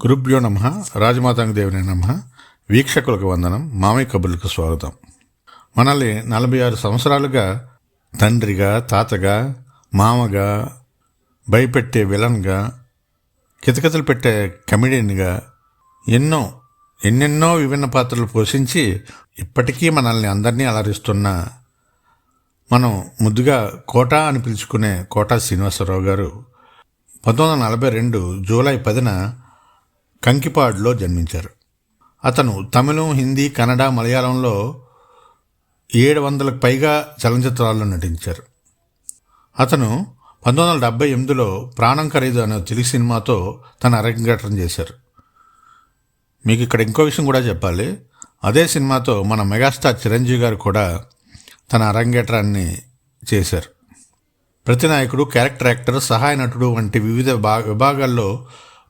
గురుభ్యో నమ రాజమాతాంగ దేవుని నమ వీక్షకులకు వందనం మామయ్య కబుర్లకు స్వాగతం. మనల్ని నలభై ఆరు సంవత్సరాలుగా తండ్రిగా తాతగా మామగా భయపెట్టే విలన్గా కితకితలు పెట్టే కమెడియన్గా ఎన్నో ఎన్నెన్నో విభిన్న పాత్రలు పోషించి ఇప్పటికీ మనల్ని అందరినీ అలరిస్తున్న మనం ముద్దుగా కోటా అని పిలుచుకునే కోట శ్రీనివాసరావు గారు పంతొమ్మిది వందల నలభై రెండు జూలై పదిన కంకిపాడులో జన్మించారు. అతను తమిళం హిందీ కన్నడ మలయాళంలో ఏడు వందలకు పైగా చలనచిత్రాల్లో నటించారు. అతను పంతొమ్మిది వందల డెబ్బై ఎనిమిదిలో ప్రాణం ఖరీదు అనే తెలుగు సినిమాతో తన అరంగేట్రం చేశారు. మీకు ఇక్కడ ఇంకో విషయం కూడా చెప్పాలి. అదే సినిమాతో మన మెగాస్టార్ చిరంజీవి గారు కూడా తన అరంగేట్రాన్ని చేశారు. ప్రతి నాయకుడు క్యారెక్టర్ యాక్టర్ సహాయ నటుడు వంటి వివిధ భా- విభాగాల్లో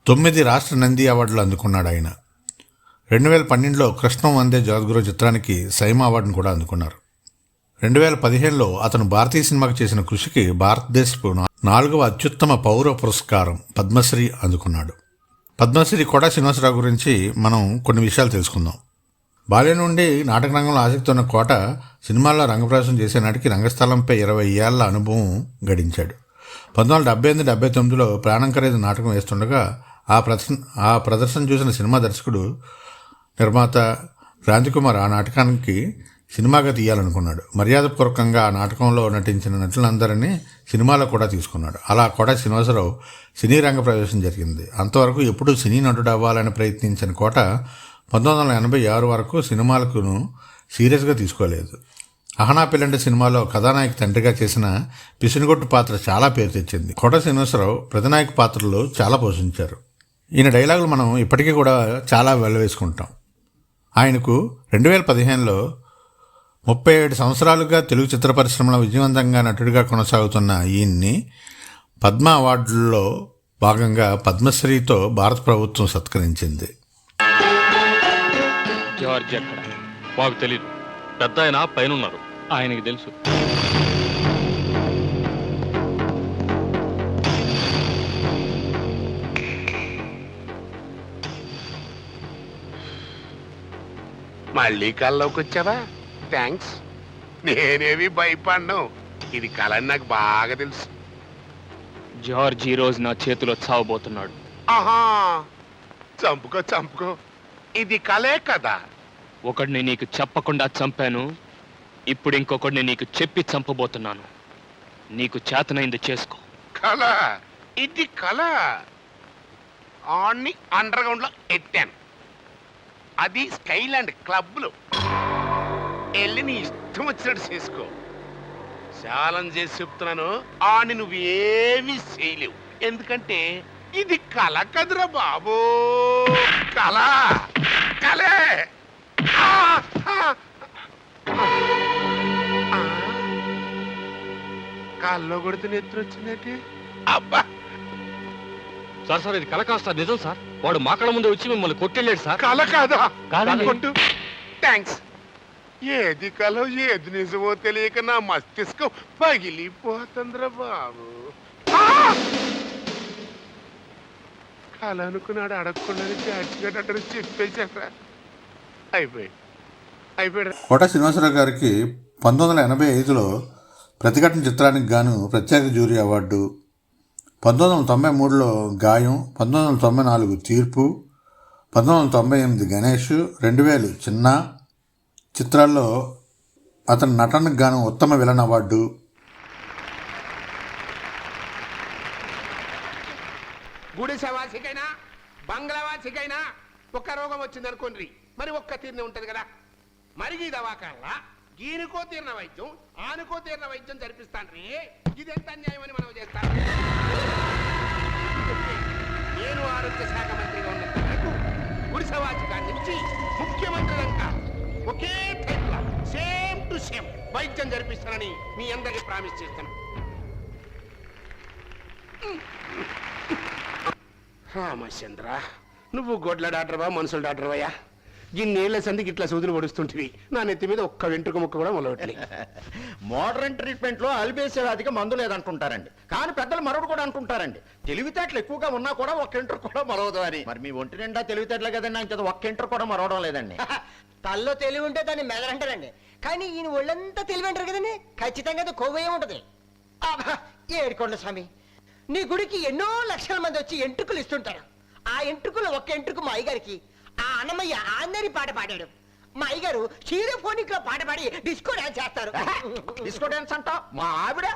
తొమ్మిది రాష్ట్ర నంది అవార్డులు అందుకున్నాడు ఆయన. రెండు వేల పన్నెండులో కృష్ణం వందే జగద్గురు చిత్రానికి సైమా అవార్డును కూడా అందుకున్నారు. రెండు వేల పదిహేనులో అతను భారతీయ సినిమాకు చేసిన కృషికి భారతదేశపు నాలుగవ అత్యుత్తమ పౌర పురస్కారం పద్మశ్రీ అందుకున్నాడు. పద్మశ్రీ కోట శ్రీనివాసరావు గురించి మనం కొన్ని విషయాలు తెలుసుకుందాం. బాల్యం నుండి నాటక రంగంలో ఆసక్తి ఉన్న కోట సినిమాల్లో రంగప్రవేశం చేసే నాటికి రంగస్థలంపై ఇరవై ఏళ్ళ అనుభవం గడించాడు. పంతొమ్మిది వందల డెబ్బై ఎనిమిది డెబ్బై తొమ్మిదిలో ప్రాణం ఖరీదు నాటకం వేస్తుండగా ఆ ప్రదర్శన ఆ ప్రదర్శన చూసిన సినిమా దర్శకుడు నిర్మాత రాజకుమార్ ఆ నాటకానికి సినిమాగా తీయాలనుకున్నాడు. మర్యాదపూర్వకంగా ఆ నాటకంలో నటించిన నటులందరినీ సినిమాలో కూడా తీసుకున్నాడు. అలా కోట శ్రీనివాసరావు సినీ రంగ ప్రవేశం జరిగింది. అంతవరకు ఎప్పుడూ సినీ నటుడు అవ్వాలని ప్రయత్నించిన కోట పంతొమ్మిది వందల ఎనభై ఆరు వరకు సినిమాలకును సీరియస్గా తీసుకోలేదు. అహనా పిల్లంటి సినిమాలో కథానాయక తండ్రిగా చేసిన పిసినగొట్టు పాత్ర చాలా పేరు తెచ్చింది. కోట శ్రీనివాసరావు ప్రతినాయక పాత్రలు చాలా పోషించారు. ఈయన డైలాగులు మనం ఇప్పటికీ కూడా చాలా వెళ్ళవేసుకుంటాం ఆయనకు రెండు వేల పదిహేనులో ముప్పై ఏడు సంవత్సరాలుగా తెలుగు చిత్ర పరిశ్రమలో విజయవంతంగా నటుడిగా కొనసాగుతున్న ఈయన్ని పద్మ అవార్డుల్లో భాగంగా పద్మశ్రీతో భారత ప్రభుత్వం సత్కరించింది. జార్జ్ ఎక్కడ? మాకు తెలియదు పెద్ద ఆయన పైన ఉన్నారు ఆయనకి తెలుసు. మళ్ళీ కల్లోకి వచ్చావా? థ్యాంక్స్ నేనేమి భయపడ్ను. ఇది కళ నాకు బాగా తెలుసు. జార్జ్ ఈ రోజు నా చేతిలో చావబోతున్నాడు. ఆహా! చంపుకో చంపుకో. ఇది కలే కదా. ఒకడిని నీకు చెప్పకుండా చంపాను. ఇప్పుడు ఇంకొకడిని నీకు చెప్పి చంపబోతున్నాను. నీకు చేతనైంది చేసుకో. కళ ఇది కళ ఆన్ని అండర్ గ్రౌండ్లో ఎట్టాను. అది స్కైలాండ్ క్లబ్లు. వెళ్ళి నీ ఇష్టం వచ్చినట్టు చేసుకో. ఛాలెంజ్ చేసి చెప్తున్నాను ఆని నువ్వేమీ చేయలేవు. ఎందుకంటే ఇది కళ కదురా బాబు. కళ. కలే ఆ, ఆ, ఆ. కాల్లో కొడితే నెత్తురు అబ్బా! సార్ సార్ ఇది కల కాదు సార్ నిజం సార్. వాడు మా కళ్ళ ముందే వచ్చి మిమ్మల్ని కొట్టెళ్ళాడు సార్. కళ కాదా? కాదండి. కొట్టు. థ్యాంక్స్ ఏది కళ ఏది నిజమో తెలియక నా మస్తిష్కం పగిలిపోతుందిరా బాబు. ఆ! కళ అనుకున్నాడు అడగకుండానే చాచిగడ్డ చెప్పేశారా? అయిపోయి అయిపోయాడు కోట శ్రీనివాసరావు గారికి పంతొమ్మిది వందల ఎనభై ఐదులో ప్రతిఘటన చిత్రానికి గాను ప్రత్యేక జ్యూరీ అవార్డు పంతొమ్మిది వందల తొంభై మూడులో గాయం పంతొమ్మిది వందల తొంభై నాలుగు తీర్పు పంతొమ్మిది వందల తొంభై ఎనిమిది గణేష్ రెండు వేలు చిన్న చిత్రాల్లో అతని నటనకు గాను ఉత్తమ విలన్ అవార్డు. గుడిసెవాసికైనా బంగ్లావాసికైనా ఒక్క రోగం వచ్చింది అనుకోండి మరి ఒక్క తీరునే ఉంటుంది కదా. మరి ఈ దవాఖానలా? గీనుకో తీరిన వైద్యం ఆనుకో తీరిన వైద్యం జరిపిస్తాను ఇదెంత చేస్తానని మీ అందరికీ ప్రామిస్ చేస్తాను. రామచంద్ర నువ్వు గొడ్ల డాక్టర్వా మనుషుల డాక్టర్వయ్యా? గిన్నేళ్ళ సందికి ఇట్లా సూదులు పొడుస్తుంటివి. నా నెత్తి మీద ఒక్క వెంట్రుక ముక్క కూడా మొలవట్లే. మోడర్న్ ట్రీట్మెంట్లో అల్బేసే వ్యాధికి మందు లేదంటుంటారండి. కానీ పెద్దలు మరొకటి కూడా అంటుంటారండి. తెలివితేటలు ఎక్కువగా ఉన్నా కూడా ఒక్క ఇంటర్ కూడా మరవదు అని. మరి మీ ఒంటి నిండా తెలివితేటలే కదండి అంత ఒక్క ఇంటర్ కూడా మరవడం లేదండి. తల్లో తెలివి ఉంటే దాన్ని మెదరంటారండి కానీ ఈయన ఒళ్ళంతా తెలివి అంటారు కదండి. ఖచ్చితంగా అది కొవ్వే ఉంటది. ఏడుకోండి స్వామి. నీ గుడికి ఎన్నో లక్షల మంది వచ్చి ఎంట్రుకలు ఇస్తుంటారు. ఆ ఎంట్రుకలు ఒక్క ఎంట్రుకు మా అయ్యగారికి ఆ అన్నమయ్య ఆందరి పాట పాడాడు. మా అయ్యగారు హీరోఫోనిక్లో పాట పాడి డిస్కో డాన్స్ చేస్తారు. డిస్కో డాన్స్ అంట మా ఆవిడ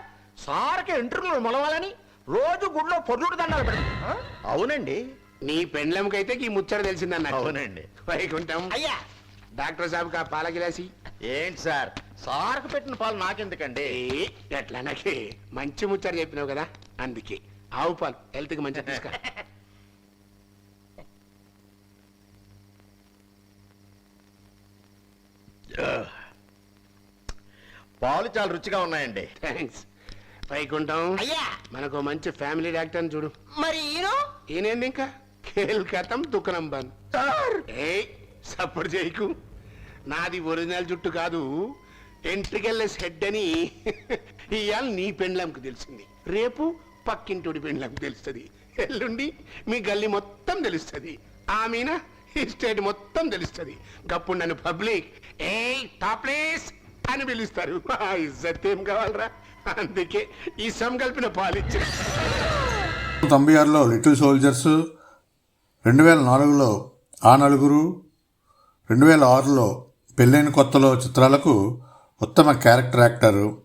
సార్కి ఎంట్రుకలు మొలవాలని రోజు గుడిలో పొర్లుడు దండాలు పెడతాం. అవునండి. నీ పెండ్లంకైతే ఈ ముచ్చట తెలిసిందన్న అవునండి. వైకుంఠం. అయ్యా. డాక్టర్ సాబ్ కా పాల గిలాసి. ఏంటి సార్? సార్కు పెట్టిన పాలు నాకెందుకండి? ఎట్లా నాకే మంచి ముచ్చట చెప్పినావు కదా అందుకే. ఆవు పాలు హెల్త్కి మంచిది పాలు చాలా రుచిగా ఉన్నాయండి. థ్యాంక్స్ వైకుంఠం అయ్యా! మనకు మంచి ఫ్యామిలీ డాక్టర్ చూడు. మరి ఈయన? ఈయనేంది ఇంకా? కేల్కతం దుకాణం బంద్ ఏ సపోర్ట్ చేయకు. నాది ఒరిజినల్ జుట్టు కాదు. ఎంట్రికెళ్ళెస్ హెడ్ అని ఇవాళ నీ పెండ్లంకు తెలిసింది రేపు పక్కింటోడి పెండ్లంకు తెలుస్తుంది. ఎల్లుండి మీ గల్లీ మొత్తం తెలుస్తుంది. ఆమెన? ఈ స్టేట్ మొత్తం తెలుస్తుంది. గప్పుడు నన్ను పబ్లిక్ ఏ టాప్లేస్ అని పిలుస్తారు. ఆ ఇజ్జత్ ఏం కావాలరా? అందుకే ఈ కలిపిన పాలిచ్చారు తొంభై ఆరులో లిటిల్ సోల్జర్స్ రెండు వేల నాలుగులో ఆ నలుగురు రెండు వేల ఆరులో పెళ్ళైన కొత్తలో చిత్రాలకు ఉత్తమ క్యారెక్టర్ యాక్టరు.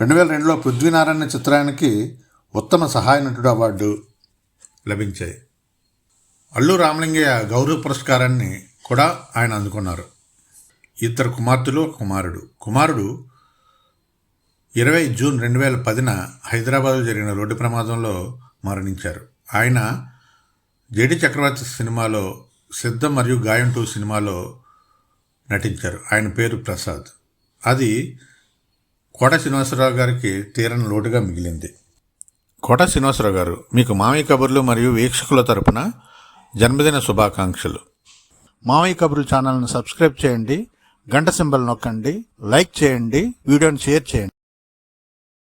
రెండు వేల రెండులో పృథ్వీనారాయణ చిత్రానికి ఉత్తమ సహాయ నటుడు అవార్డు లభించాయి. అల్లు రామలింగయ్య గౌరవ పురస్కారాన్ని కూడా ఆయన అందుకున్నారు. ఇద్దరు కుమార్తెలు ఒక కుమారుడు. కుమారుడు ఇరవై జూన్ రెండు వేల పదిన హైదరాబాద్లో జరిగిన రోడ్డు ప్రమాదంలో మరణించారు. ఆయన జడి చక్రవర్తి సినిమాలో సిద్ధం మరియు గాయం టూ సినిమాలో నటించారు. ఆయన పేరు ప్రసాద్. అది కోట శ్రీనివాసరావు గారికి తీరని లోటుగా మిగిలింది. కోట శ్రీనివాసరావు గారు మీకు మామయ్య కబుర్లు మరియు వీక్షకుల తరపున జన్మదిన శుభాకాంక్షలు. మామయ్య కబురు ఛానల్ను సబ్స్క్రైబ్ చేయండి గంట సింబల్ నొక్కండి లైక్ చేయండి వీడియోని షేర్ చేయండి.